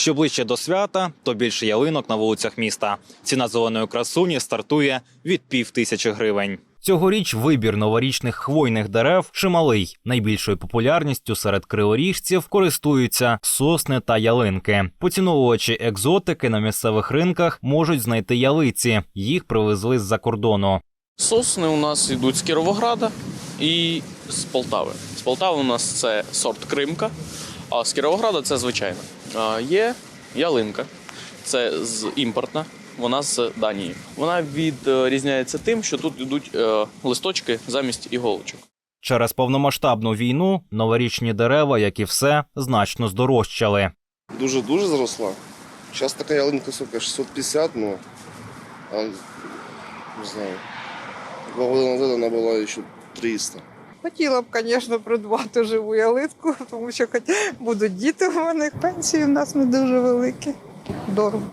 Що ближче до свята, то більше ялинок на вулицях міста. Ціна зеленої красуні стартує від пів тисячі гривень. Цьогоріч вибір новорічних хвойних дерев чималий. Найбільшою популярністю серед криворіжців користуються сосни та ялинки. Поціновувачі екзотики на місцевих ринках можуть знайти ялиці. Їх привезли з-за кордону. Сосни у нас йдуть з Кіровограда і з Полтави. З Полтави у нас це сорт Кримка, а з Кіровограда це звичайна. Є ялинка, це з імпортна, вона з Данії. Вона відрізняється тим, що тут йдуть е, листочки замість іголочок. Через повномасштабну війну новорічні дерева, як і все, значно здорожчали. Дуже-дуже зросла. Зараз така ялинка сука 650, ну, а, не знаю, два роки назад вона була ще 300. Хотіла б, звісно, придбати живу ялинку, тому що хоч будуть діти в мене. Пенсії в нас не дуже великі. Дорого.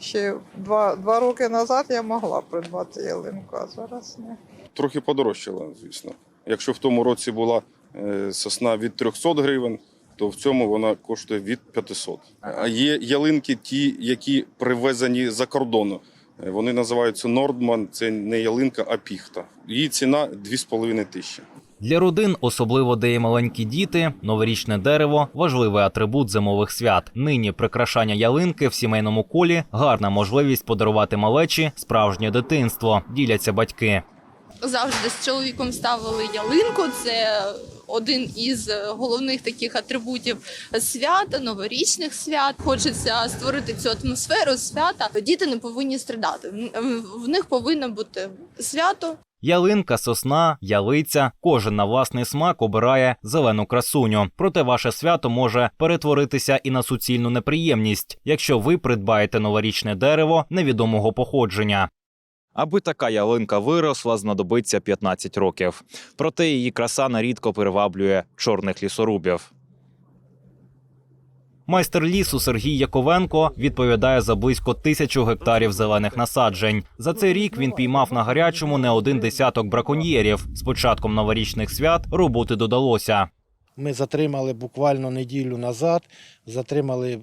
Ще два, два роки назад я могла придбати ялинку, а зараз ні. трохи подорожчала, звісно. Якщо в тому році була е, сосна від 300 гривень, то в цьому вона коштує від 500. А є ялинки, ті, які привезені за кордону. Е, Вони називаються Нордман. Це не ялинка, а піхта. Її ціна 2,5 тисячі. Для родин, особливо де є маленькі діти, новорічне дерево важливий атрибут зимових свят. Нині прикрашання ялинки в сімейному колі гарна можливість подарувати малечі справжнє дитинство. Діляться батьки. завжди з чоловіком ставили ялинку. Це один із головних таких атрибутів свята, новорічних свят. Хочеться створити цю атмосферу свята. Діти не повинні страдати. В них повинно бути свято, Ялинка, сосна, ялиця. Кожен на власний смак обирає зелену красуню. Проте ваше свято може перетворитися і на суцільну неприємність, якщо ви придбаєте новорічне дерево невідомого походження. Аби така ялинка виросла, знадобиться 15 років. Проте її краса нарідко приваблює чорних лісорубів. Майстер лісу Сергій Яковенко відповідає за близько тисячу гектарів зелених насаджень. За цей рік він піймав на гарячому не один десяток браконьєрів. З початком новорічних свят роботи додалося. Ми затримали буквально неділю назад, затримали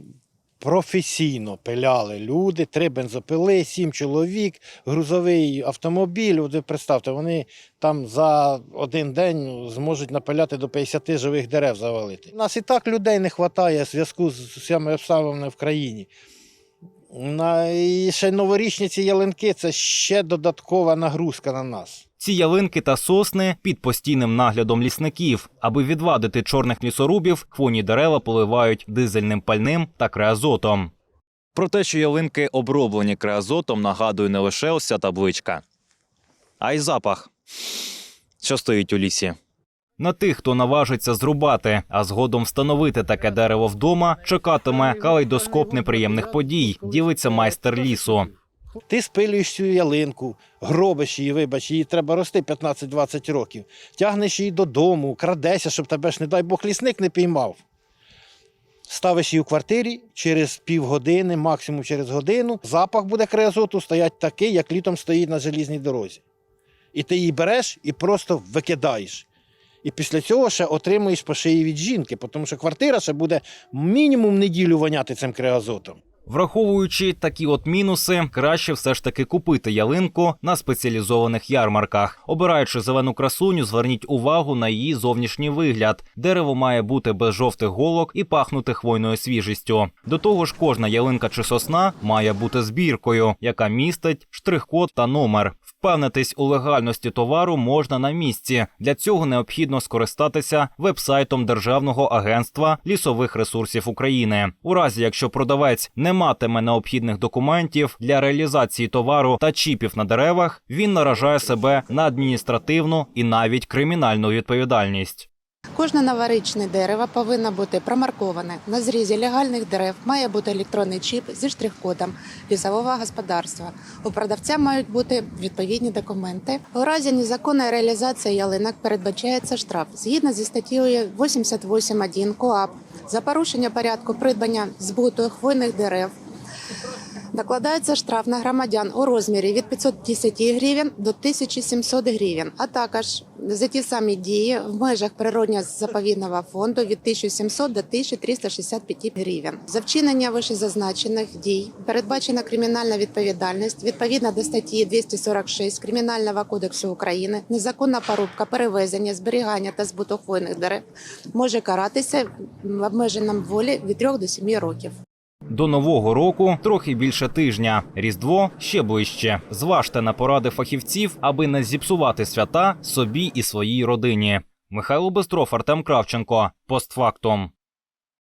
професійно пиляли люди, три бензопили, сім чоловік, грузовий автомобіль. От ви представте, вони там за один день зможуть напиляти до 50 живих дерев завалити. У нас і так людей не вистачає зв'язку з усіма обставинами в країні. На, і ще новорічні ці ялинки це ще додаткова нагрузка на нас. Ці ялинки та сосни під постійним наглядом лісників. Аби відвадити чорних лісорубів, хвойні дерева поливають дизельним пальним та креазотом. Про те, що ялинки оброблені креазотом, нагадує не лише ось ця табличка, а й запах, що стоїть у лісі. На тих, хто наважиться зрубати, а згодом встановити таке дерево вдома, чекатиме калейдоскоп неприємних подій, ділиться майстер лісу. Ти спилюєш цю ялинку, гробиш її, вибач, її треба рости 15-20 років. Тягнеш її додому, крадешся, щоб тебе ж, не дай Бог, лісник не піймав. Ставиш її у квартирі через півгодини, максимум через годину. Запах буде креозоту стоять такий, як літом стоїть на желізній дорозі. І ти її береш і просто викидаєш. І після цього ще отримуєш по шиї від жінки, тому що квартира ще буде мінімум неділю воняти цим креозотом. Враховуючи такі от мінуси, краще все ж таки купити ялинку на спеціалізованих ярмарках. Обираючи зелену красуню, зверніть увагу на її зовнішній вигляд. Дерево має бути без жовтих голок і пахнути хвойною свіжістю. До того ж, кожна ялинка чи сосна має бути збіркою, яка містить штрих-код та номер. Впевнитись у легальності товару можна на місці. Для цього необхідно скористатися вебсайтом Державного агентства лісових ресурсів України. У разі, якщо продавець не матиме необхідних документів для реалізації товару та чіпів на деревах, він наражає себе на адміністративну і навіть кримінальну відповідальність. Кожне новорічне дерево повинно бути промарковане. На зрізі легальних дерев має бути електронний чіп зі штрих-кодом лісового господарства. У продавця мають бути відповідні документи. У разі незаконної реалізації ялинок передбачається штраф згідно зі статтею 88.1 КОАП за порушення порядку придбання збуту хвойних дерев. Накладається штраф на громадян у розмірі від 510 гривень до 1700 гривень, а також за ті самі дії в межах природньо-заповідного фонду від 1700 до 1365 гривень. За вчинення вищезазначених дій передбачена кримінальна відповідальність відповідно до статті 246 Кримінального кодексу України. Незаконна порубка, перевезення, зберігання та збуту хвойних дерев може каратися в обмеженому волі від 3 до 7 років. До нового року трохи більше тижня. Різдво ще ближче. Зважте на поради фахівців, аби не зіпсувати свята собі і своїй родині. Михайло Бестров, Артем Кравченко. Постфактум.